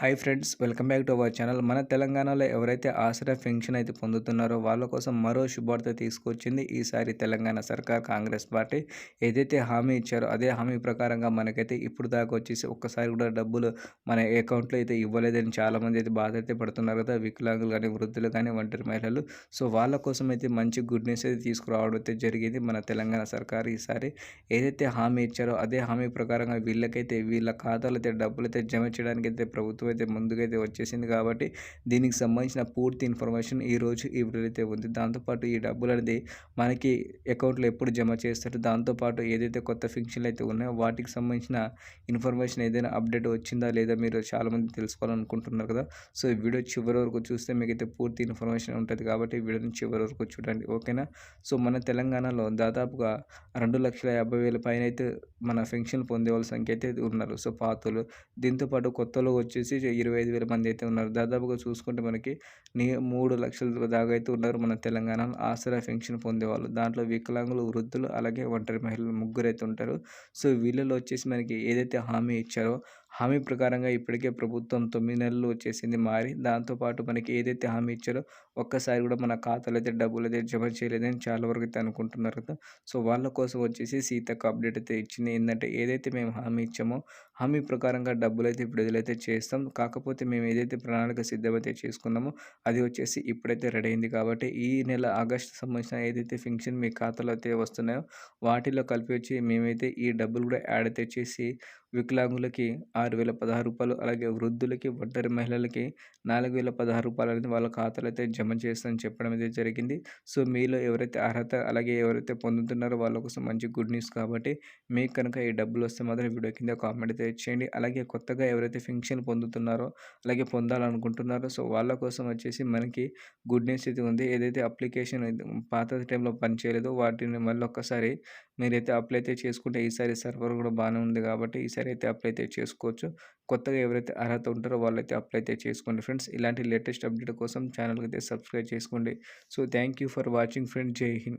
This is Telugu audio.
Hi friends welcome back to our channel. మన తెలంగాణలో ఎవరైతే ఆసరా పెన్షన్ అయితే పొందుతున్నారో వాళ్ళ కోసం మరో శుభార్త తీసుకొచ్చింది ఈసారి తెలంగాణ సర్కార్ కాంగ్రెస్ పార్టీ. ఏదైతే హామీ ఇచ్చారో అదే హామీ ప్రకారంగా మనకైతే ఇప్పుడు దాకా వచ్చేసి ఒక్కసారి కూడా డబ్బులు మన అకౌంట్లో అయితే ఇవ్వలేదని చాలామంది అయితే బాధ అయితే పడుతున్నారు కదా. వికలాంగులు కానీ వృద్ధులు కానీ ఒంటరి మహిళలు. సో వాళ్ళ కోసం అయితే మంచి గుడ్ న్యూస్ అయితే తీసుకురావడం అయితే జరిగింది మన తెలంగాణ సర్కార్ ఈసారి. ఏదైతే హామీ ఇచ్చారో అదే హామీ ప్రకారంగా వీళ్ళకైతే వీళ్ళ ఖాతాలో అయితే డబ్బులు అయితే జమ చేయడానికి అయితే ప్రభుత్వం అయితే ముందుకైతే వచ్చేసింది కాబట్టి దీనికి సంబంధించిన పూర్తి ఇన్ఫర్మేషన్ ఈరోజు ఈ వీడియో ఉంది. దాంతోపాటు ఈ డబ్బులు అనేది మనకి అకౌంట్లో ఎప్పుడు జమ చేస్తారు దాంతోపాటు ఏదైతే కొత్త ఫంక్షన్లు అయితే ఉన్నాయో వాటికి సంబంధించిన ఇన్ఫర్మేషన్ ఏదైనా అప్డేట్ వచ్చిందా లేదా మీరు చాలామంది తెలుసుకోవాలనుకుంటున్నారు కదా. సో ఈ వీడియో చివరి వరకు చూస్తే మీకైతే పూర్తి ఇన్ఫర్మేషన్ ఉంటుంది కాబట్టి ఈ వీడియోని చివరి వరకు చూడండి ఓకేనా? సో మన తెలంగాణలో దాదాపుగా రెండు లక్షల యాభై వేల పైన అయితే మన పెన్షన్ పొందే వాళ్ళ సంఖ్య అయితే ఉన్నారు. సో పాతలు దీంతోపాటు కొత్తలో వచ్చేసి ఇరవై ఐదు వేల మంది అయితే ఉన్నారు. దాదాపుగా చూసుకుంటే మనకి నీ మూడు లక్షల దాకా అయితే ఉన్నారు మన తెలంగాణలో ఆసరా పెన్షన్ పొందేవాళ్ళు దాంట్లో వికలాంగులు వృద్ధులు అలాగే ఒంటరి మహిళలు ముగ్గురు అయితే ఉంటారు. సో వీళ్ళలో వచ్చేసి మనకి ఏదైతే హామీ ఇచ్చారో హామీ ప్రకారంగా ఇప్పటికే ప్రభుత్వం తొమ్మిది నెలలు వచ్చేసింది మారి దాంతోపాటు మనకి ఏదైతే హామీ ఇచ్చారో ఒక్కసారి కూడా మన ఖాతాలో అయితే డబ్బులు అయితే జమ చేయలేదని చాలా వరకు అయితే అనుకుంటున్నారు కదా. సో వాళ్ళ కోసం వచ్చేసి సీతకు అప్డేట్ అయితే ఇచ్చింది. ఏంటంటే ఏదైతే మేము హామీ ఇచ్చామో హామీ ప్రకారంగా డబ్బులు అయితే విడుదలైతే చేస్తాం. కాకపోతే మేము ఏదైతే ప్రణాళిక సిద్ధమైతే చేసుకున్నామో అది వచ్చేసి ఇప్పుడైతే రెడీ అయింది కాబట్టి ఈ నెల ఆగస్టు సంబంధించిన ఏదైతే ఫంక్షన్ మీ ఖాతాలో అయితే వస్తున్నాయో వాటిలో కలిపి వచ్చి మేమైతే ఈ డబ్బులు కూడా యాడ్ అయితే చేసి వికలాంగులకి ఆరు వేల పదహారు రూపాయలు అలాగే వృద్ధులకి ఒంటరి మహిళలకి నాలుగు వేల పదహారు రూపాయలు అనేది వాళ్ళ ఖాతాలో అయితే జమ చేస్తామని చెప్పడం అయితే జరిగింది. సో మీలో ఎవరైతే అర్హత అలాగే ఎవరైతే పొందుతున్నారో వాళ్ళ కోసం మంచి గుడ్ న్యూస్ కాబట్టి మీకు కనుక ఈ డబ్బులు వస్తే మాత్రం వీడియో కింద కామెంట్ అయితే చేయండి. అలాగే కొత్తగా ఎవరైతే ఫంక్షన్ పొందుతున్నారో అలాగే పొందాలనుకుంటున్నారో సో వాళ్ళ కోసం వచ్చేసి మనకి గుడ్ న్యూస్ అయితే ఉంది. ఏదైతే అప్లికేషన్ పాత టైంలో పనిచేయలేదో వాటిని మళ్ళీ ఒక్కసారి మీరైతే అప్లై అయితే చేసుకుంటే ఈసారి సర్వర్ కూడా బాగానే ఉంది కాబట్టి ఈసారి అయితే అప్లై అయితే చేసుకోవచ్చు. కొత్తగా ఎవరైతే అర్హత ఉంటారో వాళ్ళైతే అప్లై అయితే చేసుకోండి ఫ్రెండ్స్ ఇలాంటి లేటెస్ట్ అప్డేట్ కోసం ఛానల్కి అయితే సబ్స్క్రైబ్ చేసుకోండి. So thank you for watching friend జై హింద్